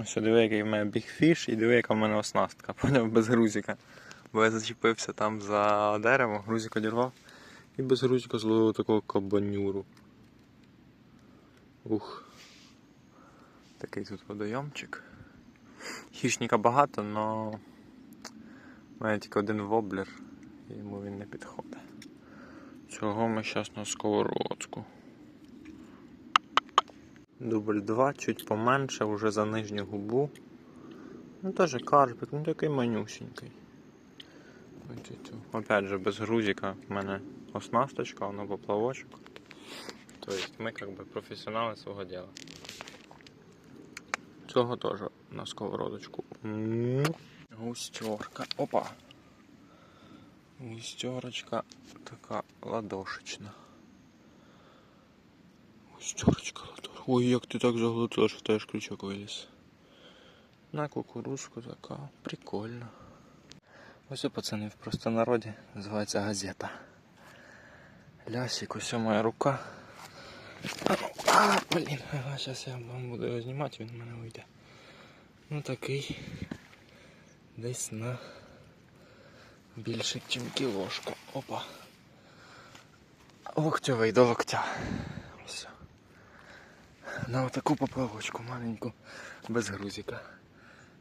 Ось диви, який в мене бігфіш і диви, яка в мене оснастка, поняв, без грузика. Бо я зачепився там за дерево, грузик одірвав і без грузика зловив такого кабанюру. Ух. Такий тут водойомчик. Хищника багато, але в мене тільки один воблер, і йому він не підходить. Цього ми зараз на сковородку. Дубль 2, чуть поменше, вже за нижню губу. Ну теж карпик, ну такий цю. Опять же, без грузика в мене оснасточка, воно поплавочок. Тобто ми бы професіонали свого діла. Цього теж на сковородочку. М. Густерка. Опа. Густерочка така ладошечна. Густерочка ладошечка. Ой, як ти так заглотила, що в тебе ж крючок виліз. На кукурузку така. Прикольно. Ось у пацанів в простонароді називається газета. Лясик, ось моя рука. А, блін, зараз я вам буду його знімати, він в мене вийде. Ну такий. Десь на більше, ніж кілошка. Опа. Локтьовий до локтя. На отаку поплавочку маленьку, без грузика.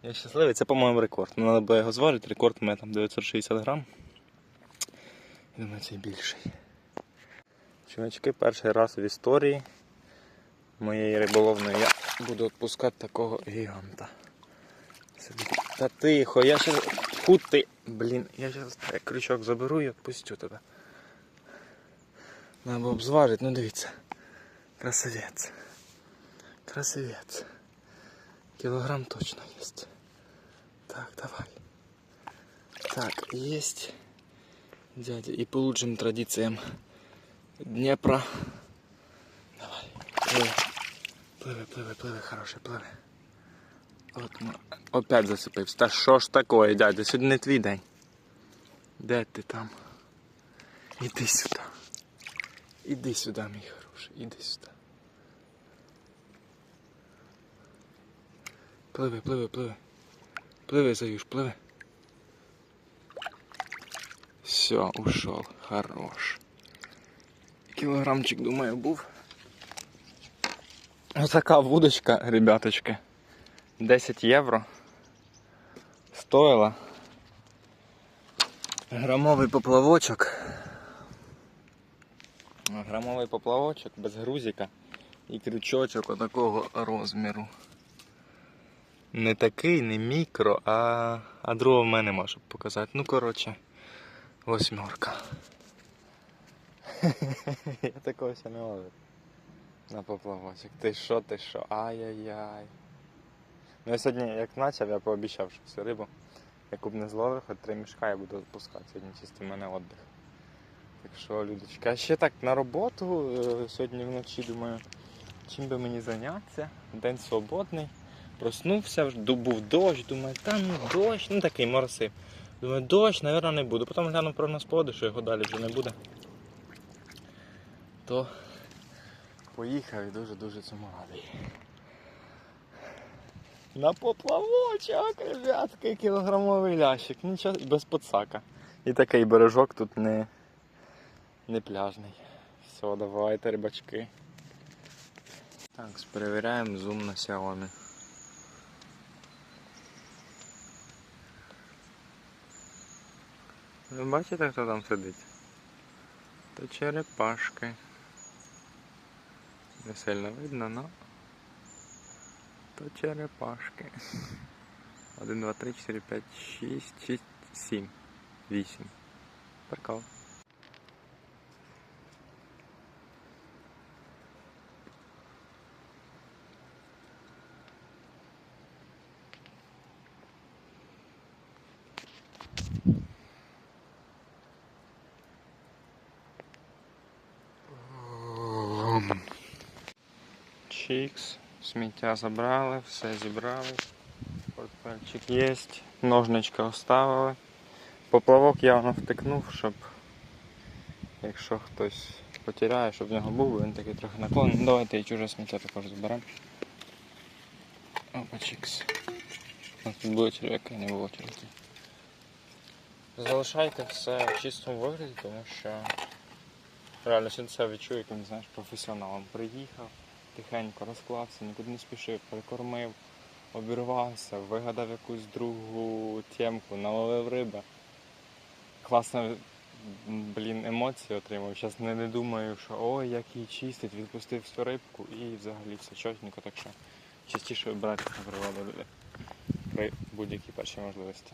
Я щасливий, це, по-моєму, рекорд. Ну, треба його зважити, рекорд у мене там 960 грам. Я думаю, це більший. Чувачки, перший раз в історії моєї риболовної я буду відпускати такого гіганта. Та тихо, я ще. Фу ти! Блін, я зараз крючок заберу і відпустю тебе. Треба було б зважити, ну дивіться. Красавець. Красавець. Килограмм точно есть. Так, давай. Так, есть. Дядя. И по лучшим традициям Днепра. Давай. Пливи. Пливи, пливи, пливи, хороший, пливи. От, ну, опять засипився. Та що ж такое, дядя? Сьогодні не твій день. Де ти там? Іди сюди. Іди сюди, мій хороший, іди сюди. Пливи, пливи, пливи. Пливи, Заюш, пливи. Все, ушел. Хорош. Кілограмчик, думаю, був. Ось така вудочка, ребяточки. 10 євро. Стоїла. Грамовий поплавочок. Грамовий поплавочок без грузика і крючочок отакого розміру. Не такий, не мікро, а, а другого в мене можу показати. Ну, коротше, восьмерка. Я такого ще не ловив. На поплавочок. Ти що, ти що? Ай-яй-яй. Ну я сьогодні як почав, я пообіцяв, що всю рибу, яку б не зловив, хоч три мішка я буду відпускати. Сьогодні чисто в мене віддих. Так що, Людочка, а ще так на роботу е, сьогодні вночі думаю, чим би мені зайнятися. День свободний. Проснувся, був дощ, думаю, та ну дощ, ну такий моросив. Думаю, дощ, мабуть, не буду. Потім глянув прогноз погоди, що його далі вже не буде. То поїхав і дуже-дуже цьому радий. На поплавочок, ребятки, кілограмовий лящик. Нічого, без подсака. І такий бережок тут не, не пляжний. Все, давайте, рибачки. Так, перевіряємо зум на Xiaomi. Ви бачите, хто там сидить? То черепашки. Не сильно видно, но то черепашки. 1, 2, 3, 4, 5, 6, 6, 7, 8. Прикол. Чікс, сміття забрали, все зібрали. Портфельчик є, ножничка оставили. Поплавок явно втикнув, щоб якщо хтось потеряє, щоб в нього був, він такий трохи наклонений. Давайте і чуже сміття також зберемо. Опа, чікс. Тут були черв'яки, не було черв'яків. Залишайте все в чистому вигляді, тому що реально сьогодні себе відчую, яким знаєш, професіоналом. Приїхав, тихенько розклався, нікуди не спішив, прикормив, обірвався, вигадав якусь другу темку, наловив риби. Класно, блін, емоції отримав. Зараз не, не думаю, що ой, як її чистить, відпустив всю рибку і взагалі все чотненько, так що частіше вибирайте на природу люди при будь-якій першій можливості.